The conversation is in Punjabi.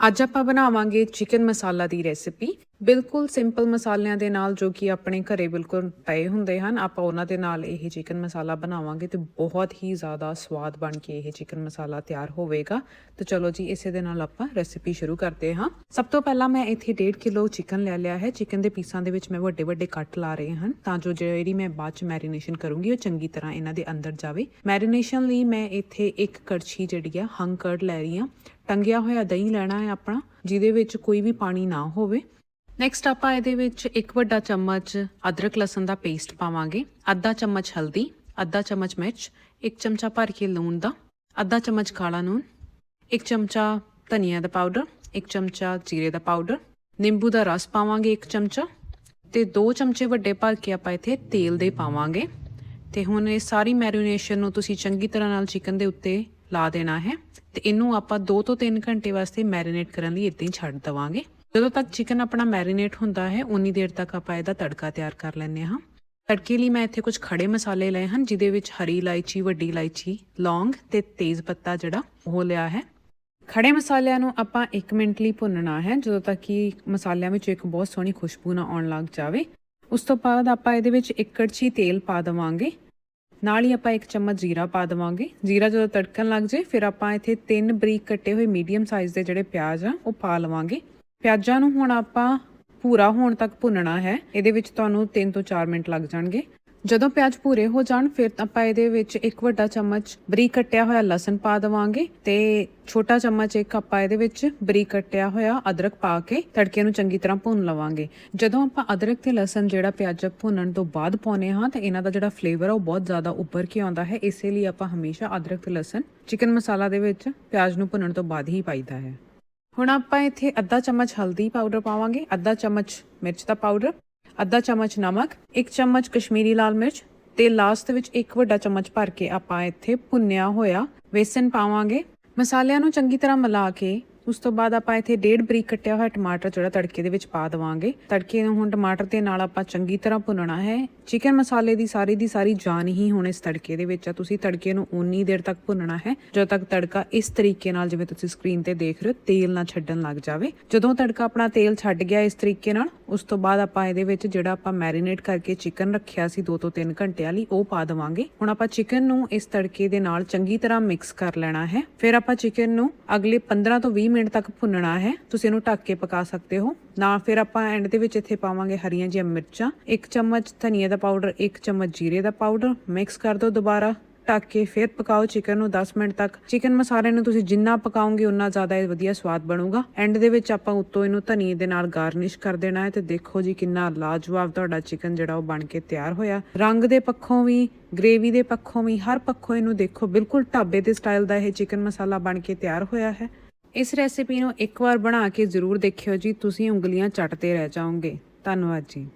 ਅੱਜ ਆਪਾਂ ਬਣਾਵਾਂਗੇ ਚਿਕਨ ਮਸਾਲਾ ਦੀ ਰੈਸਿਪੀ ਬਿਲਕੁਲ ਸਿੰਪਲ ਮਸਾਲਿਆਂ ਦੇ ਨਾਲ ਜੋ ਕਿ ਆਪਣੇ ਘਰੇ ਬਿਲਕੁਲ ਪਏ ਹੁੰਦੇ ਹਨ, ਆਪਾਂ ਉਹਨਾਂ ਦੇ ਨਾਲ ਇਹ ਚਿਕਨ ਮਸਾਲਾ ਬਣਾਵਾਂਗੇ ਤੇ ਬਹੁਤ ਹੀ ਜ਼ਿਆਦਾ ਸਵਾਦ ਬਣ ਕੇ ਇਹ ਚਿਕਨ ਮਸਾਲਾ ਤਿਆਰ ਹੋਵੇਗਾ। ਤੇ ਚਲੋ ਜੀ, ਇਸੇ ਦੇ ਨਾਲ ਆਪਾਂ ਰੈਸਿਪੀ ਸ਼ੁਰੂ ਕਰਦੇ ਹਾਂ। ਸਭ ਤੋਂ ਪਹਿਲਾਂ ਮੈਂ ਇੱਥੇ 1.5 ਕਿਲੋ ਚਿਕਨ ਲੈ ਲਿਆ ਹੈ। ਚਿਕਨ ਦੇ ਪੀਸਾਂ ਦੇ ਵਿੱਚ ਮੈਂ ਵੱਡੇ ਵੱਡੇ ਕੱਟ ਲਾ ਰਹੇ ਹਨ ਤਾਂ ਜੋ ਜਿਹੜੀ ਮੈਂ ਬਾਅਦ ਚ ਮੈਰੀਨੇਸ਼ਨ ਕਰੂੰਗੀ, ਉਹ ਚੰਗੀ ਤਰ੍ਹਾਂ ਇਹਨਾਂ ਦੇ ਅੰਦਰ ਜਾਵੇ। ਮੈਰੀਨੇਸ਼ਨ ਲਈ ਮੈਂ ਇੱਥੇ ਇੱਕ ਕੜਛੀ ਜਿਹੜੀ ਆ ਹੰਗ ਕਰਡ ਲੈ ਰਹੀ ਹਾਂ। ਟੰਗਿਆ ਹੋਇਆ ਦਹੀਂ ਲੈਣਾ ਹੈ ਆਪਣਾ, ਜਿਹਦੇ ਵਿੱਚ ਕੋਈ ਵੀ ਪਾਣੀ ਨਾ ਹੋਵੇ। ਨੈਕਸਟ ਆਪਾਂ ਇਹਦੇ ਵਿੱਚ ਇੱਕ ਵੱਡਾ ਚਮਚ ਅਦਰਕ ਲਸਣ ਦਾ ਪੇਸਟ ਪਾਵਾਂਗੇ। ਅੱਧਾ ਚਮਚ ਹਲਦੀ, ਅੱਧਾ ਚਮਚ ਮਿਰਚ, ਇੱਕ ਚਮਚਾ ਭਰ ਕੇ ਲੂਣ ਦਾ, ਅੱਧਾ ਚਮਚ ਕਾਲਾ ਨੂਨ ਇੱਕ ਚਮਚਾ ਧਨੀਆ ਦਾ ਪਾਊਡਰ ਇੱਕ ਚਮਚਾ ਜੀਰੇ ਦਾ ਪਾਊਡਰ ਨਿੰਬੂ ਦਾ ਰਸ ਪਾਵਾਂਗੇ ਇੱਕ ਚਮਚਾ ਤੇ 2 ਚਮਚੇ ਵੱਡੇ ਭਰ ਕੇ ਆਪਾਂ ਇੱਥੇ ਤੇਲ ਦੇ ਪਾਵਾਂਗੇ। ਤੇ ਹੁਣ ਇਹ ਸਾਰੀ ਮੈਰੀਨੇਸ਼ਨ ਨੂੰ ਤੁਸੀਂ ਚੰਗੀ ਤਰ੍ਹਾਂ ਨਾਲ ਚਿਕਨ ਦੇ ਉੱਤੇ ਲਾ ਦੇਣਾ ਹੈ ਤੇ ਇਹਨੂੰ ਆਪਾਂ 2 ਤੋਂ 3 ਘੰਟੇ ਵਾਸਤੇ ਮੈਰੀਨੇਟ ਕਰਨ ਲਈ ਇੱਦਾਂ ਹੀ ਛੱਡ ਦਵਾਂਗੇ। ਜਦੋਂ ਤੱਕ ਚਿਕਨ ਆਪਣਾ ਮੈਰੀਨੇਟ ਹੁੰਦਾ ਹੈ, ਉਨੀ ਦੇਰ ਤੱਕ ਆਪਾਂ ਇਹਦਾ ਤੜਕਾ ਤਿਆਰ ਕਰ ਲੈਂਦੇ ਹਾਂ। ਤੜਕੇ ਲਈ ਮੈਂ ਇੱਥੇ ਕੁਝ ਖੜੇ ਮਸਾਲੇ ਲਏ ਹਨ, ਜਿਹਦੇ ਵਿੱਚ ਹਰੀ ਇਲਾਇਚੀ, ਵੱਡੀ ਇਲਾਇਚੀ, ਲੌਂਗ ਤੇ ਤੇਜ਼ ਪੱਤਾ ਜਿਹੜਾ ਉਹ ਲਿਆ ਹੈ। ਖੜੇ ਮਸਾਲਿਆਂ ਨੂੰ ਆਪਾਂ 1 ਮਿੰਟ ਲਈ ਭੁੰਨਣਾ ਹੈ, ਜਦੋਂ ਤੱਕ ਕਿ ਮਸਾਲਿਆਂ ਵਿੱਚ ਇੱਕ ਬਹੁਤ ਸੋਹਣੀ ਖੁਸ਼ਬੂ ਨਾ ਆਉਣ ਲੱਗ ਜਾਵੇ। ਉਸ ਤੋਂ ਬਾਅਦ ਆਪਾਂ ਇਹਦੇ ਵਿੱਚ ਇੱਕ ਕੜਛੀ ਤੇਲ ਪਾ ਦੇਵਾਂਗੇ। ਨਾਲ ਹੀ ਆਪਾਂ ਇੱਕ ਚਮਚ ਜੀਰਾ ਪਾ ਦੇਵਾਂਗੇ। ਜੀਰਾ ਜਦੋਂ ਤੜਕਣ ਲੱਗ ਜੇ ਫਿਰ ਆਪਾਂ ਇੱਥੇ ਤਿੰਨ ਬਰੀਕ ਕੱਟੇ ਹੋਏ ਮੀਡੀਅਮ ਸਾਈਜ਼ ਦੇ ਜਿਹੜੇ ਪਿਆਜ਼ ਆ, ਉਹ ਪਾ ਲਵਾਂਗੇ। ਪਿਆਜ਼ਾਂ ਨੂੰ ਹੁਣ ਆਪਾਂ ਭੂਰਾ ਹੋਣ ਤੱਕ ਭੁੰਨਣਾ ਹੈ। ਇਹਦੇ ਵਿੱਚ ਤੁਹਾਨੂੰ 3 ਤੋਂ 4 ਮਿੰਟ ਲੱਗ ਜਾਣਗੇ। ਜਦੋਂ ਪਿਆਜ਼ ਭੂਰੇ ਹੋ ਜਾਣ, ਫਿਰ ਆਪਾਂ ਇਹਦੇ ਵਿੱਚ ਇੱਕ ਵੱਡਾ ਚਮਚ ਬਰੀਕ ਕੱਟਿਆ ਹੋਇਆ ਲਸਣ ਪਾ ਦੇਵਾਂਗੇ ਤੇ ਛੋਟਾ ਚਮਚ ਇੱਕ ਆਪਾਂ ਇਹਦੇ ਵਿੱਚ ਬਰੀਕ ਕੱਟਿਆ ਹੋਇਆ ਅਦਰਕ ਪਾ ਕੇ ਤੜਕੇ ਨੂੰ ਚੰਗੀ ਤਰ੍ਹਾਂ ਭੁੰਨ ਲਵਾਂਗੇ। ਜਦੋਂ ਆਪਾਂ ਅਦਰਕ ਤੇ ਲਸਣ ਜਿਹੜਾ ਪਿਆਜ਼ ਭੁੰਨਣ ਤੋਂ ਬਾਅਦ ਪਾਉਨੇ ਹਾਂ, ਤਾਂ ਇਹਨਾਂ ਦਾ ਜਿਹੜਾ ਫਲੇਵਰ ਆ ਉਹ ਬਹੁਤ ਜ਼ਿਆਦਾ ਉੱਭਰ ਕੇ ਆਉਂਦਾ ਹੈ। ਇਸੇ ਲਈ ਆਪਾਂ ਹਮੇਸ਼ਾ ਅਦਰਕ ਤੇ ਲਸਣ ਚਿਕਨ ਮਸਾਲਾ ਦੇ ਵਿੱਚ ਪਿਆਜ਼ ਨੂੰ ਭੁੰਨਣ ਤੋਂ ਬਾਅਦ ਹੀ ਪਾਈਦਾ ਹੈ। ਹੁਣ ਆਪਾਂ ਇੱਥੇ ਅੱਧਾ ਚਮਚ ਹਲਦੀ ਪਾਊਡਰ ਪਾਵਾਂਗੇ, ਅੱਧਾ ਚਮਚ ਮਿਰਚ ਦਾ ਪਾਊਡਰ ਅੱਧਾ ਚਮਚ ਨਮਕ, ਇੱਕ ਚਮਚ ਕਸ਼ਮੀਰੀ ਲਾਲ ਮਿਰਚ ਤੇ ਲਾਸਟ ਵਿੱਚ ਇੱਕ ਵੱਡਾ ਚਮਚ ਭਰ ਕੇ ਆਪਾਂ ਇੱਥੇ ਭੁੰਨਿਆ ਹੋਇਆ ਵੇਸਨ ਪਾਵਾਂਗੇ। ਮਸਾਲਿਆਂ ਨੂੰ ਚੰਗੀ ਤਰ੍ਹਾਂ ਮਿਲਾ ਕੇ ਉਸ ਤੋਂ ਬਾਅਦ ਆਪਾਂ ਇੱਥੇ ਡੇਢ ਬਰੀਕ ਕੱਟਿਆ ਹੋਇਆ ਟਮਾਟਰ ਜਿਹੜਾ ਤੜਕੇ ਦੇ ਵਿੱਚ ਪਾ ਦੇਵਾਂਗੇ। ਤੜਕੇ ਨੂੰ ਹੁਣ ਟਮਾਟਰ ਦੇ ਨਾਲ ਆਪਾਂ ਚੰਗੀ ਤਰ੍ਹਾਂ ਭੁੰਨਣਾ ਹੈ। ਚਿਕਨ ਮਸਾਲੇ ਦੀ ਸਾਰੀ ਦੀ ਸਾਰੀ ਜਾਨ ਹੀ ਹੁਣ ਇਸ ਤੜਕੇ ਦੇ ਵਿੱਚ ਆ। ਤੁਸੀਂ ਤੜਕੇ ਨੂੰ ਉਨੀ ਦੇਰ ਤੱਕ ਭੁੰਨਣਾ ਹੈ, ਜਦੋਂ ਤੱਕ ਤੜਕਾ ਇਸ ਤਰੀਕੇ ਨਾਲ ਜਿਵੇਂ ਤੁਸੀਂ ਸਕਰੀਨ ਤੇ ਦੇਖ ਰਹੇ ਹੋ, ਤੇਲ ਨਾ ਛੱਡਣ ਲੱਗ ਜਾਵੇ। ਜਦੋਂ ਤੜਕਾ ਆਪਣਾ ਤੇਲ ਛੱਡ ਗਿਆ ਇਸ ਤਰੀਕੇ ਨਾਲ, ਉਸ ਤੋਂ ਬਾਅਦ ਆਪਾਂ ਇਹਦੇ ਵਿੱਚ ਜਿਹੜਾ ਆਪਾਂ ਮੈਰੀਨੇਟ ਕਰਕੇ ਚਿਕਨ ਰੱਖਿਆ ਸੀ 2 ਤੋਂ 3 ਘੰਟਿਆਂ ਲਈ, ਉਹ ਪਾ ਦੇਵਾਂਗੇ। ਹੁਣ ਆਪਾਂ ਚਿਕਨ ਨੂੰ ਇਸ ਤੜਕੇ ਦੇ ਨਾਲ ਚੰਗੀ ਤਰ੍ਹਾਂ ਮਿਕਸ ਕਰ ਲੈਣਾ ਹੈ। ਫਿਰ ਆਪਾਂ ਚਿਕਨ ਨੂੰ ਅਗਲੇ 15 ਤੋਂ 20 ਮਿੰਟ ਤੱਕ ਭੁੰਨਣਾ ਹੈ। ਤੁਸੀਂ ਇਹਨੂੰ ਢੱਕ ਕੇ ਪਕਾ ਸਕਦੇ ਹੋ। ਨਾ ਫਿਰ ਆਪਾਂ ਐਂਡ ਦੇ ਵਿੱਚ ਇੱਥੇ ਪਾਵਾਂਗੇ ਹਰੀਆਂ ਜਿਹੀਆਂ ਮਿਰਚਾਂ। ਇੱਕ ਚਮਚ ਧਨੀਆ ਦਾ ਪਾਊਡਰ ਇੱਕ ਚਮਚ ਜੀਰੇ ਦਾ ਪਾਊਡਰ ਮਿਕਸ ਕਰ ਦਿਓ ਦੁਬਾਰਾ। ਢੱਕ ਕੇ ਫਿਰ ਪਕਾਓ ਚਿਕਨ ਨੂੰ 10 ਮਿੰਟ ਤੱਕ। ਚਿਕਨ ਮਸਾਲੇ ਨੂੰ ਤੁਸੀਂ ਜਿੰਨਾ ਪਕਾਓਗੇ, ਉਨਾ ਜ਼ਿਆਦਾ ਇਹ ਵਧੀਆ ਸਵਾਦ ਬਣੂਗਾ। ਐਂਡ ਦੇ ਵਿੱਚ ਆਪਾਂ ਉੱਤੋਂ ਇਹਨੂੰ ਧਨੀਏ ਦੇ ਨਾਲ ਗਾਰਨਿਸ਼ ਕਰ ਦੇਣਾ ਹੈ ਤੇ ਦੇਖੋ ਜੀ ਕਿੰਨਾ ਲਾਜਵਾਬ ਤੁਹਾਡਾ ਚਿਕਨ ਜਿਹੜਾ ਉਹ ਬਣ ਕੇ ਤਿਆਰ ਹੋਇਆ। ਰੰਗ ਦੇ ਪੱਖੋਂ ਵੀ ਗ੍ਰੇਵੀ ਦੇ ਪੱਖੋਂ ਵੀ, ਹਰ ਪੱਖੋਂ ਇਹਨੂੰ ਦੇਖੋ, ਬਿਲਕੁਲ ਢਾਬੇ ਦੇ ਸਟਾਈਲ ਦਾ ਇਹ ਚਿਕਨ ਮਸਾਲਾ ਬਣ ਕੇ ਤਿਆਰ ਹੋਇਆ ਹੈ। ਇਸ ਰੈਸਿਪੀ ਨੂੰ ਇੱਕ ਵਾਰ ਬਣਾ ਕੇ ਜ਼ਰੂਰ ਦੇਖਿਓ ਜੀ। ਤੁਸੀਂ ਉਂਗਲੀਆਂ ਚੱਟਦੇ ਰਹਿ ਜਾਓਗੇ। ਧੰਨਵਾਦ ਜੀ।